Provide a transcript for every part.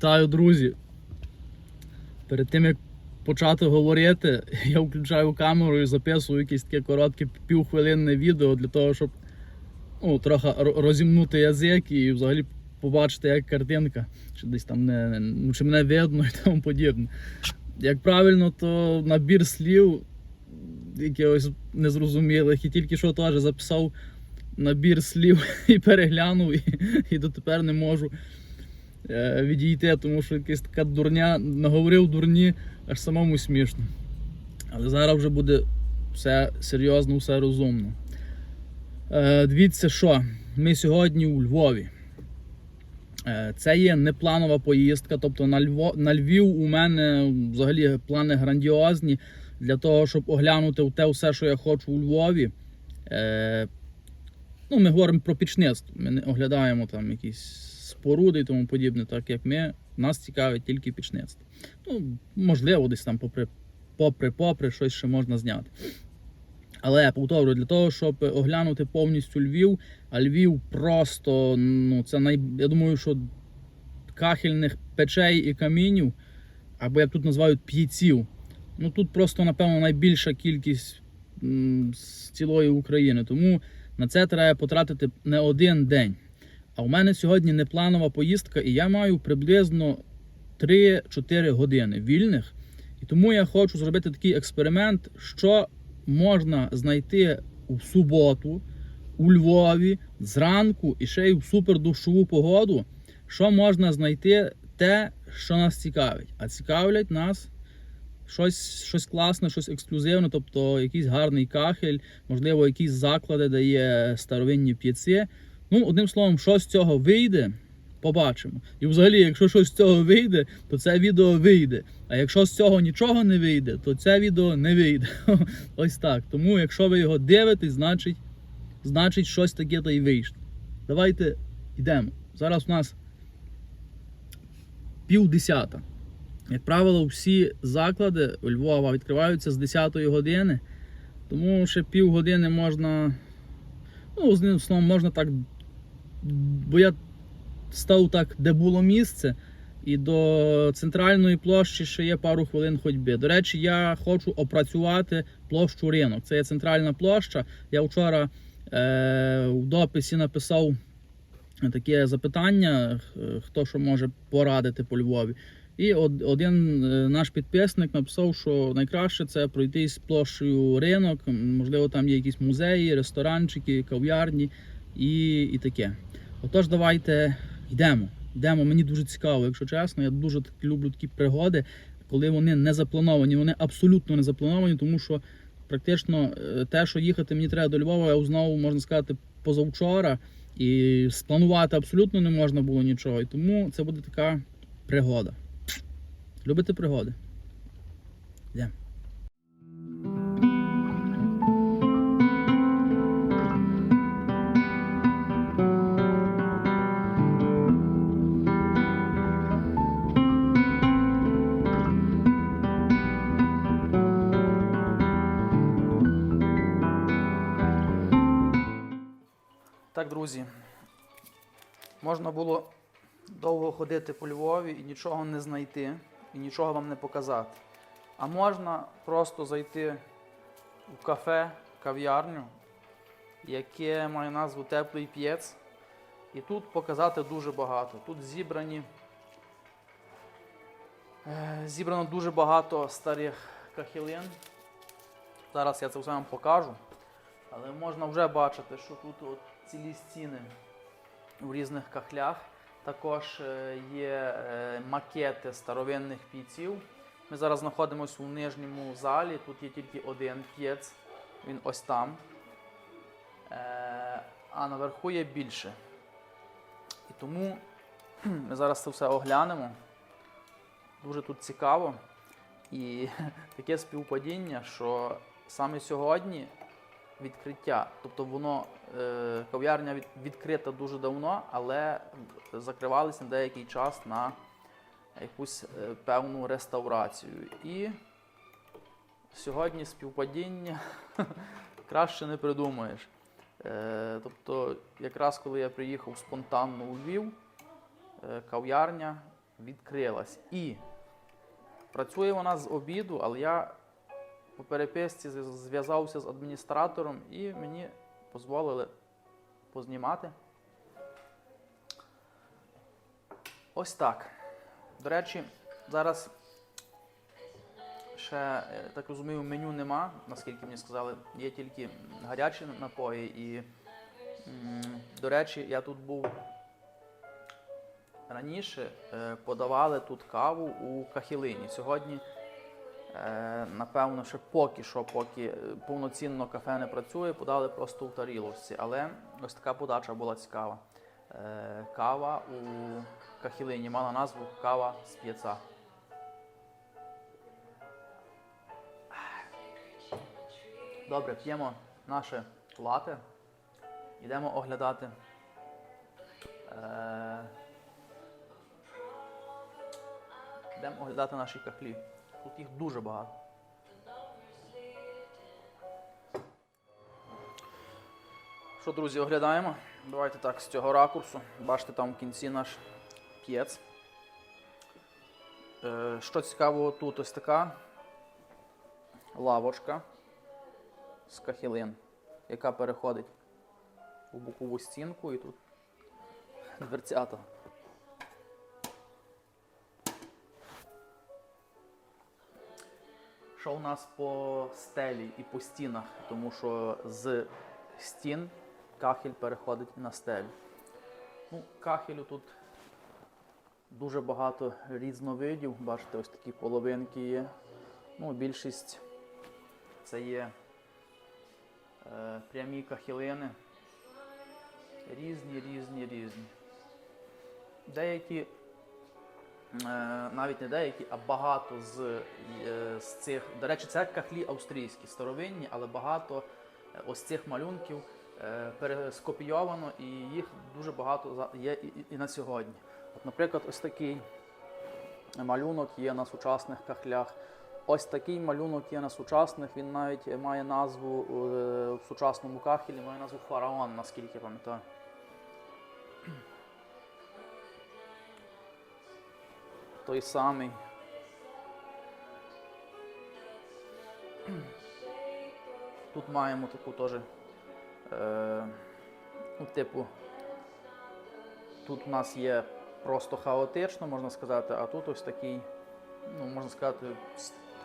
Вітаю, друзі! Перед тим як почати говорити, я включаю камеру і записую якесь таке коротке півхвилинне відео для того, щоб ну, трохи розімнути язик і взагалі побачити, як картинка, чи десь там не, ну, чи мене видно і тому подібне. Як правильно, то набір слів якихось незрозумілих, і тільки що теж записав набір слів і переглянув, і, і дотепер не можу відійти, тому що якась така дурня, наговорив дурні, аж самому смішно. Але зараз вже буде все серйозно, все розумно. Е, дивіться, що ми сьогодні у Львові. Е, Це є непланова поїздка, тобто на, Льво, на Львів у мене взагалі плани грандіозні для того, щоб оглянути те все, що я хочу у Львові. Е, ну, ми говоримо про пічництво. Ми не оглядаємо там якісь споруди і тому подібне, так як ми, нас цікавить тільки пічництво. Ну, можливо, десь там попри, попри, щось ще можна зняти. Але повторюю, для того, щоб оглянути повністю Львів, а Львів просто, ну, це най... я думаю, що кахельних печей і камінів, або як тут називають п'єців. Ну тут просто, напевно, найбільша кількість з цілої України. Тому на це треба потратити не один день. А у мене сьогодні непланова поїздка, і я маю приблизно 3-4 години вільних. І тому я хочу зробити такий експеримент, що можна знайти у суботу у Львові зранку і ще й в супердушову погоду, що можна знайти те, що нас цікавить. А цікавлять нас щось, щось класне, щось ексклюзивне, тобто якийсь гарний кахель, можливо, якісь заклади, де є старовинні п'єці. Ну, одним словом, що з цього вийде, побачимо. І взагалі, якщо щось з цього вийде, то це відео вийде. А якщо з цього нічого не вийде, то це відео не вийде. Ось так. Тому, якщо ви його дивитесь, значить, значить щось таке то й вийшло. Давайте йдемо. Зараз у нас півдесята. Як правило, всі заклади у Львова відкриваються з 10 години, тому ще півгодини можна. Ну, з одним словом, можна так. Бо я став так, де було місце, і до центральної площі ще є пару хвилин ходьби. До речі, я хочу опрацювати площу ринок. Це є центральна площа. Я вчора е, в дописі написав таке запитання, е, хто що може порадити по Львові. І один е, наш підписник написав, що найкраще це пройтись площею ринок. Можливо, там є якісь музеї, ресторанчики, кав'ярні і, і таке. Отож, давайте йдемо. Йдемо. Мені дуже цікаво, якщо чесно. Я дуже так люблю такі пригоди, коли вони не заплановані. Вони абсолютно не заплановані, тому що практично е, те, що їхати мені треба до Львова, я узнав, можна сказати, позавчора. І спланувати абсолютно не можна було нічого. І тому це буде така пригода. Любите пригоди? Так, друзі. Можна було довго ходити по Львові і нічого не знайти, і нічого вам не показати. А можна просто зайти у кафе, кав'ярню, яке має назву Теплий П'єц, і тут показати дуже багато. Тут зібрані, е, зібрано дуже багато старих кахілин. Зараз я це все вам покажу. Але можна вже бачити, що тут от цілі стіни у різних кахлях. Також е, є е, макети старовинних пійців. Ми зараз знаходимося у нижньому залі. Тут є тільки один п'єц, він ось там. Е, А наверху є більше. І тому ми зараз це все оглянемо. Дуже тут цікаво. І таке співпадіння, що саме сьогодні відкриття. Тобто воно е, кав'ярня від, відкрита дуже давно, але закривалися на деякий час на якусь е, певну реставрацію. І сьогодні співпадіння краще не придумаєш. Е, тобто, якраз коли я приїхав спонтанно у Львів, кав'ярня відкрилась. І працює вона з обіду, але я по переписці зв'язався з адміністратором і мені дозволили познімати. Ось так. До речі, зараз ще, я так розумію, меню нема, наскільки мені сказали, є тільки гарячі напої. І, до речі, я тут був раніше, е, подавали тут каву у Кахілині. Сьогодні, е, напевно, ще поки що, поки е, повноцінно кафе не працює, подали просто у тарілочці. Але ось така подача була цікава. Е, Кава у Кахілині мала назву кава з п'єца. Добре, п'ємо наше лате. Йдемо оглядати. Е, Йдемо оглядати наші кахлі. Тут їх дуже багато. Що, друзі, оглядаємо? Давайте так з цього ракурсу. Бачите, там в кінці наш п'єц. Е, Що цікавого тут ось така лавочка з кахілин, яка переходить у бокову стінку і тут дверцята. Що у нас по стелі і по стінах, тому що з стін кахель переходить на стелю. Ну, кахелю тут дуже багато різновидів. Бачите, ось такі половинки є. Ну, більшість це є е, прямі кахілини. Різні, різні, різні. Деякі, навіть не деякі, а багато з, е, з цих. До речі, це кахлі австрійські, старовинні, але багато е, ось цих малюнків е, перескопійовано і їх дуже багато є і, на сьогодні. От, наприклад, ось такий малюнок є на сучасних кахлях. Ось такий малюнок є на сучасних. Він навіть має назву е, в сучасному кахелі, має назву фараон, наскільки я пам'ятаю. Той самий. Тут маємо таку теж, е, ну, типу, тут у нас є просто хаотично, можна сказати, а тут ось такий, ну, можна сказати,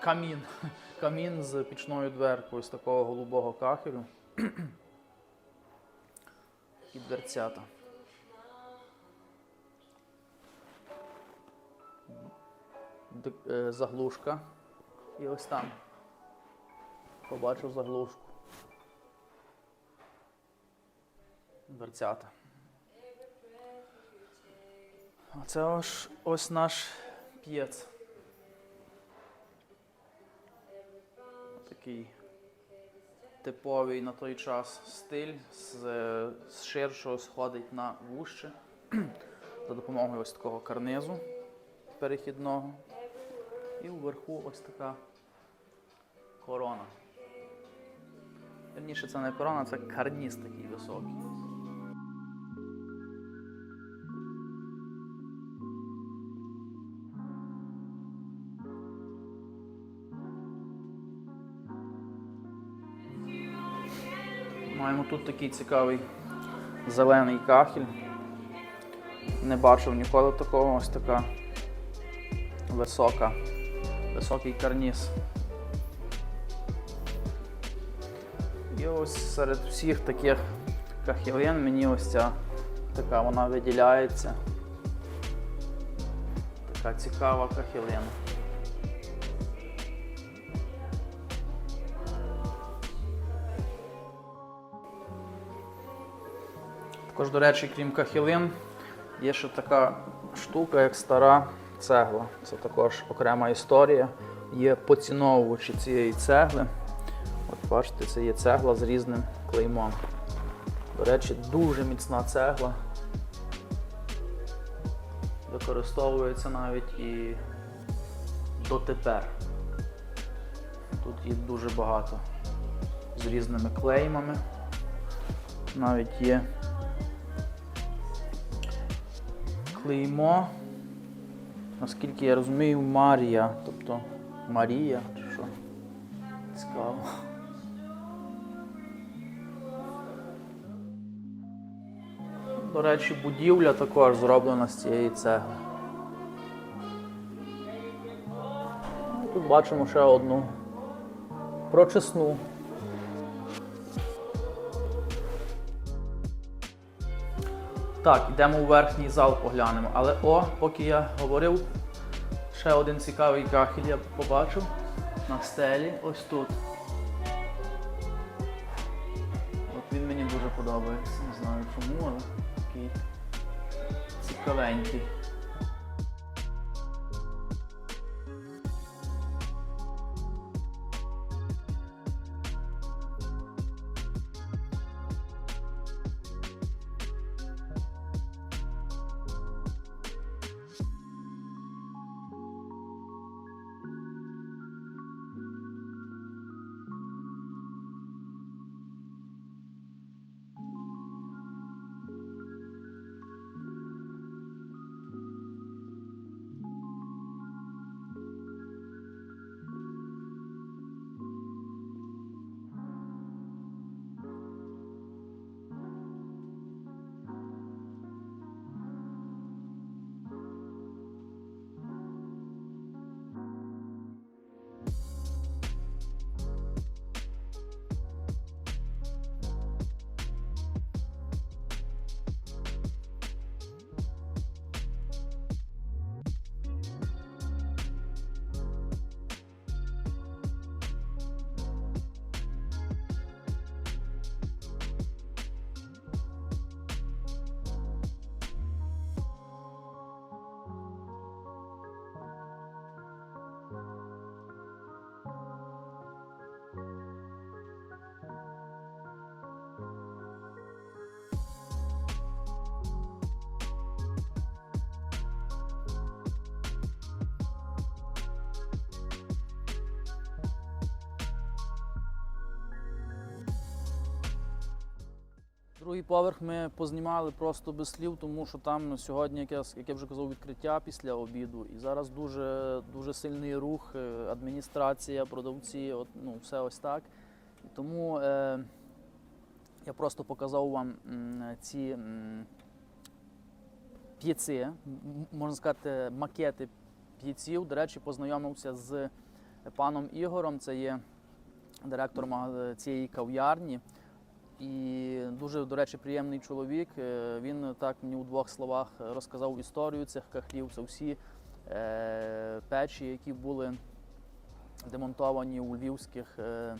камін. Камін з пічною дверкою з такого голубого кахелю. І дверцята. Заглушка. І ось там. Побачив заглушку. Дверцята. А це ось, ось наш п'єц. Такий типовий на той час стиль з, е, з ширшого сходить на вужче за допомогою ось такого карнизу перехідного. І вверху ось така корона. Верніше, це не корона, це карніз такий високий. Маємо тут такий цікавий зелений кахель. Не бачив ніколи такого, ось така висока, високий карніз. І ось серед всіх таких кахілин мені ось ця така вона виділяється. Така цікава кахілина. Також, до речі, крім кахілин, є ще така штука, як стара цегла. Це також окрема історія. Є поціновувачі цієї цегли. От бачите, це є цегла з різним клеймом. До речі, дуже міцна цегла. Використовується навіть і дотепер. Тут їх дуже багато з різними клеймами. Навіть є клеймо наскільки я розумію, Марія, тобто Марія чи що. Цікаво. До речі, будівля також зроблена з цієї цегли. Тут бачимо ще одну прочесну. Так, йдемо у верхній зал поглянемо. Але о, поки я говорив, ще один цікавий кахель я побачив на стелі. Ось тут. Другий поверх ми познімали просто без слів, тому що там сьогодні, як я, як я вже казав, відкриття після обіду. І зараз дуже, дуже сильний рух, е, адміністрація, продавці, от, ну, все ось так. І тому е, я просто показав вам м, ці м, п'єци, можна сказати, макети п'єців. До речі, познайомився з паном Ігорем, це є директор цієї кав'ярні. І дуже, до речі, приємний чоловік. Е, Він так мені у двох словах розказав історію цих кахлів. Це всі е, печі, які були демонтовані у львівських е,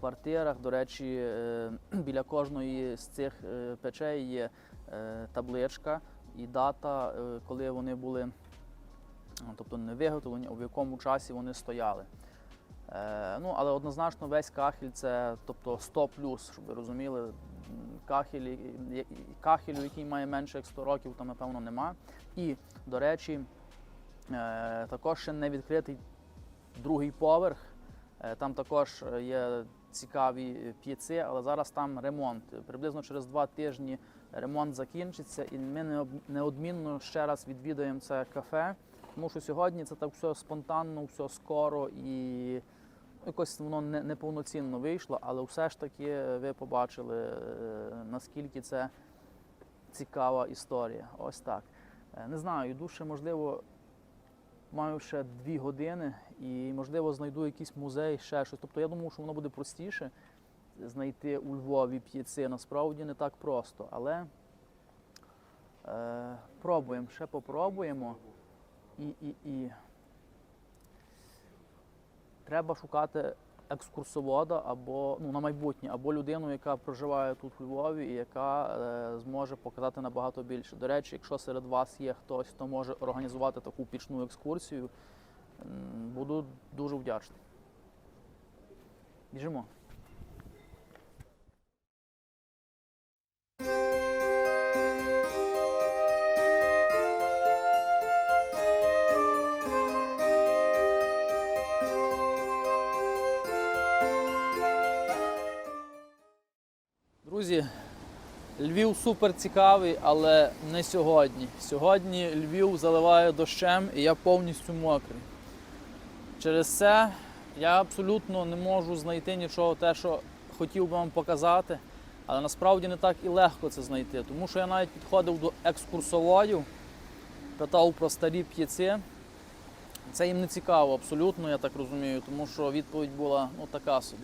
квартирах. До речі, біля кожної з цих печей є табличка і дата, коли вони були, тобто не виготовлені, а в якому часі вони стояли. Е, ну, але однозначно весь кахель це тобто 100 плюс, щоб ви розуміли. Кахель, кахелю, який має менше як 100 років, там напевно нема. І, до речі, е, також ще не відкритий другий поверх. Е, Там також є цікаві п'єци, але зараз там ремонт. Приблизно через два тижні ремонт закінчиться, і ми неодмінно ще раз відвідаємо це кафе. Тому що сьогодні це так все спонтанно, все скоро і якось воно не, неповноцінно вийшло, але все ж таки ви побачили, е, наскільки це цікава історія. Ось так. Е, Не знаю, йду можливо, маю ще дві години і, можливо, знайду якийсь музей, ще щось. Тобто я думав, що воно буде простіше знайти у Львові п'єци. Насправді не так просто, але е, пробуємо, ще попробуємо. І, і, і треба шукати екскурсовода або ну, на майбутнє, або людину, яка проживає тут у Львові і яка е, зможе показати набагато більше. До речі, якщо серед вас є хтось, хто може організувати таку пічну екскурсію, буду дуже вдячний. Біжимо. Львів супер цікавий, але не сьогодні. Сьогодні Львів заливає дощем і я повністю мокрий. Через це я абсолютно не можу знайти нічого, те, що хотів би вам показати. Але насправді не так і легко це знайти. Тому що я навіть підходив до екскурсоводів, питав про старі п'єці. Це їм не цікаво абсолютно, я так розумію, тому що відповідь була ну, така собі.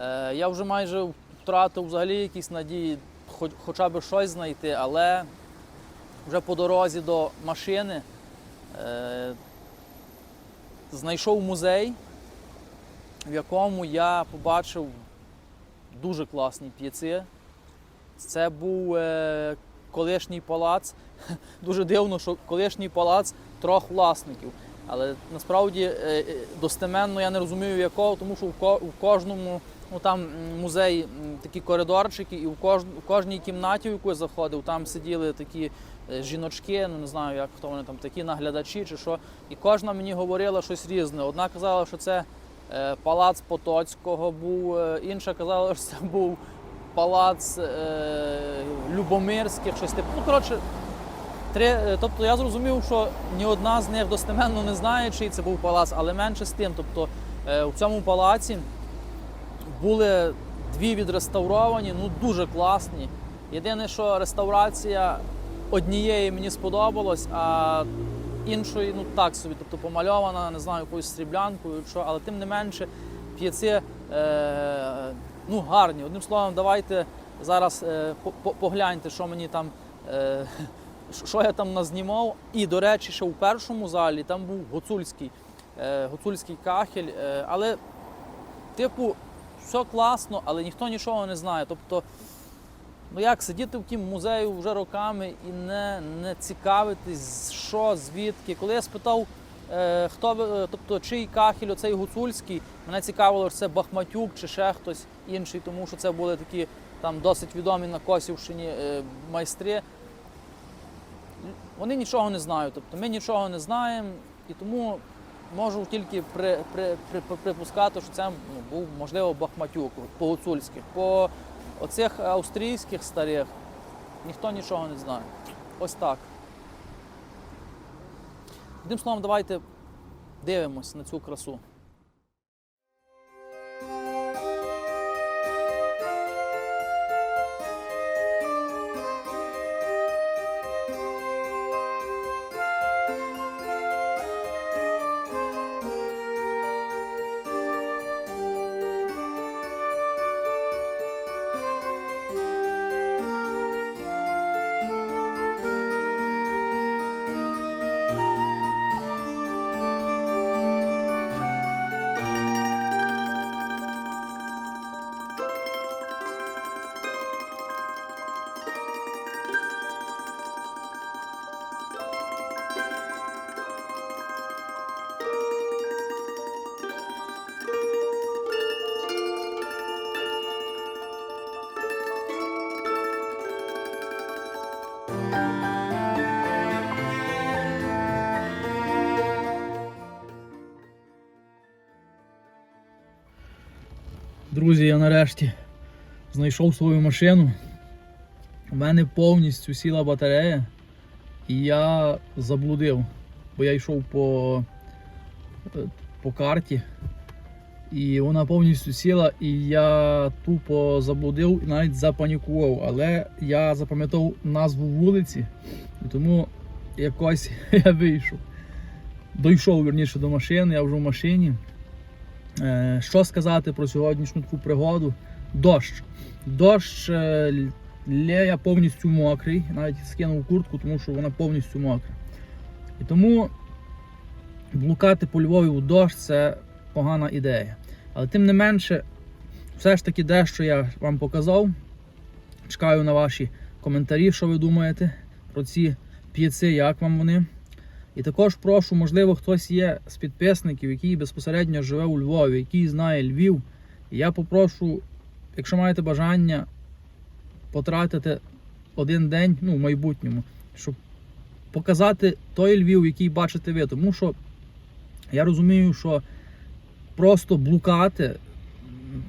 Е, я вже майже втратив взагалі якісь надії, хоч, хоча б щось знайти, але вже по дорозі до машини е, знайшов музей, в якому я побачив дуже класні п'єці. Це був е, колишній палац. Дуже дивно, що колишній палац трьох власників. Але насправді е, е, достеменно я не розумію якого, тому що в кожному ну, там музей такі коридорчики, і в, кож, в кожній кімнаті, в яку я заходив, там сиділи такі е, жіночки, ну не знаю, як хто вони там такі наглядачі чи що. І кожна мені говорила щось різне. Одна казала, що це е, палац Потоцького був, е, інша казала, що це був палац е, Любомирських, щось типу. Ну, коротше, три, тобто я зрозумів, що ні одна з них достеменно не знає, чий це був палац, але менше з тим. Тобто у цьому палаці були дві відреставровані, ну дуже класні. Єдине, що реставрація однієї мені сподобалась, а іншої, ну так собі, тобто помальована, не знаю, якоюсь сріблянкою, що, але тим не менше, п'єці е, ну, гарні. Одним словом, давайте зараз е, по- по- погляньте, що мені там. Е, що я там назнімав. І, до речі, ще у першому залі там був гуцульський, е, гуцульський кахель. Е, але, типу, все класно, але ніхто нічого не знає. Тобто, ну як сидіти в тім музею вже роками і не, не цікавитись, що, звідки. Коли я спитав, е, хто е, тобто, чий кахель оцей гуцульський, мене цікавило, що це Бахматюк чи ще хтось інший, тому що це були такі там досить відомі на Косівщині е, майстри. Вони нічого не знають, тобто ми нічого не знаємо, і тому можу тільки при, при, при, при- припускати, що це ну, був, можливо, Бахматюк по гуцульських. По оцих австрійських старих ніхто нічого не знає. Ось так. Одним словом, давайте дивимось на цю красу. Друзі, я нарешті знайшов свою машину. У мене повністю сіла батарея, і я заблудив, бо я йшов по, е, по карті, і вона повністю сіла, і я тупо заблудив і навіть запанікував. Але я запам'ятав назву вулиці, і тому якось я вийшов. Дійшов верніше до машини, я вже в машині. Е, Що сказати про сьогоднішню таку пригоду? Дощ. Дощ е, я повністю мокрий, навіть скинув куртку, тому що вона повністю мокра. І тому блукати по Львові у дощ це погана ідея. Але тим не менше, все ж таки дещо я вам показав. Чекаю на ваші коментарі, що ви думаєте про ці п'єци, як вам вони. І також прошу, можливо, хтось є з підписників, який безпосередньо живе у Львові, який знає Львів. І я попрошу, якщо маєте бажання потратити один день ну, в майбутньому, щоб показати той Львів, який бачите ви. Тому що я розумію, що просто блукати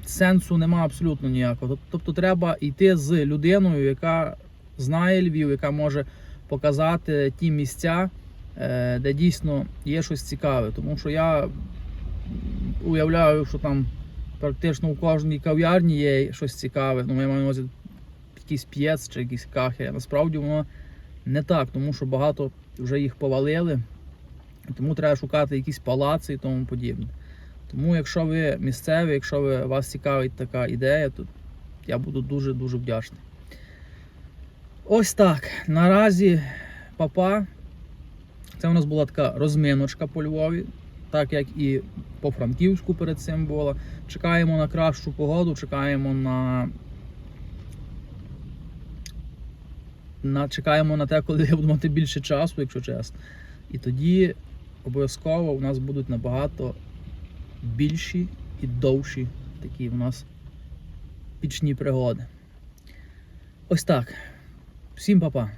сенсу нема абсолютно ніякого. Тобто треба йти з людиною, яка знає Львів, яка може показати ті місця, де дійсно є щось цікаве. Тому що я уявляю, що там практично у кожній кав'ярні є щось цікаве. Ну, я маю на увазі якийсь п'єц чи якийсь кахи. Насправді воно не так, тому що багато вже їх повалили. Тому треба шукати якісь палаци і тому подібне. Тому, якщо ви місцеві, якщо ви, вас цікавить така ідея, то я буду дуже-дуже вдячний. Ось так. Наразі папа. Це у нас була така розминочка по Львові, так як і по Франківську перед цим була. Чекаємо на кращу погоду, чекаємо на. на чекаємо на те, коли я буду мати більше часу, якщо чесно. І тоді обов'язково у нас будуть набагато більші і довші такі у нас пічні пригоди. Ось так. Всім па-па.